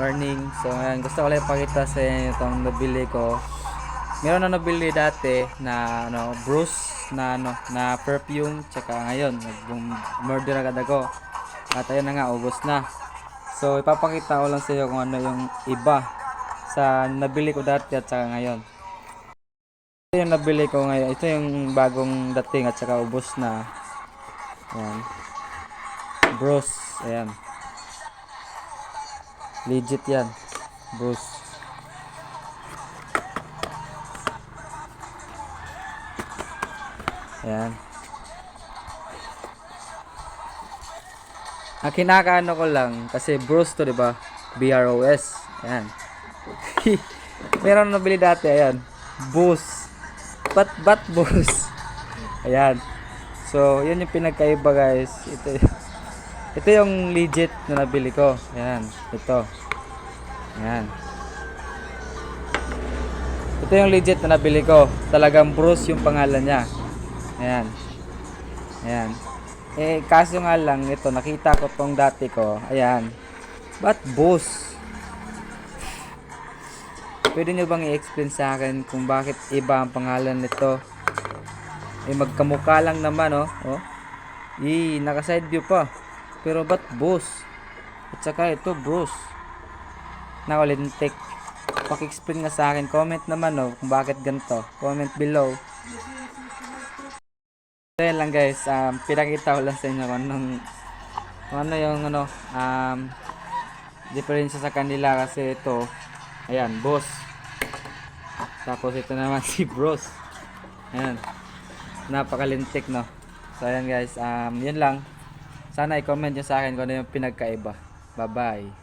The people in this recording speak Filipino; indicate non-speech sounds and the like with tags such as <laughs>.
morning. So ngayon gusto ko lang ipakita sa inyo itong nabili ko. Meron na nabili dati na ano, Bruce na ano, na perfume tsaka ngayon nag-murder agad ako. At ayun na nga, ubos na. So ipapakita ko lang sa inyo kung ano yung iba sa nabili ko dati at saka ngayon. Ito yung nabili ko ngayon. Ito yung bagong dating at saka ubos na. Ayan. Bruce. Ayan. Legit yan. Bruce. Ayan. Ang kinakaano ko lang, kasi Bruce to, di ba? B-R-O-S. Ayan. <laughs> Meron na nabili dati, ayan. Boost. Bat, bat boost. Ayan. So, yun yung pinagkaiba guys. Ito, ito yung legit na nabili ko. Ayan. Ito. Ayan. Ito yung legit na nabili ko. Talagang Bruce yung pangalan niya. Ayan. Ayan. Eh, kaso nga lang, ito, nakita ko tong dati ko. Ayan. Ba't Bruce? Pwede nyo bang i-explain sa akin kung bakit iba ang pangalan nito? Eh, magkamukha lang naman, oh. oh. Eh, naka-side view pa. Pero ba't Bruce? At saka ito, Bruce. Nakalintik. Paki-explain nga sa akin. Comment naman, oh, kung bakit ganito. Comment below. Yan lang guys. Um, pinakita ko lang sa inyo kung anong kung ano yung ano um, diferensya sa kanila kasi ito ayan boss tapos ito naman <laughs> si bros ayan napakalintik no so ayan guys um, yun lang sana i-comment nyo sa akin kung ano yung pinagkaiba. Bye bye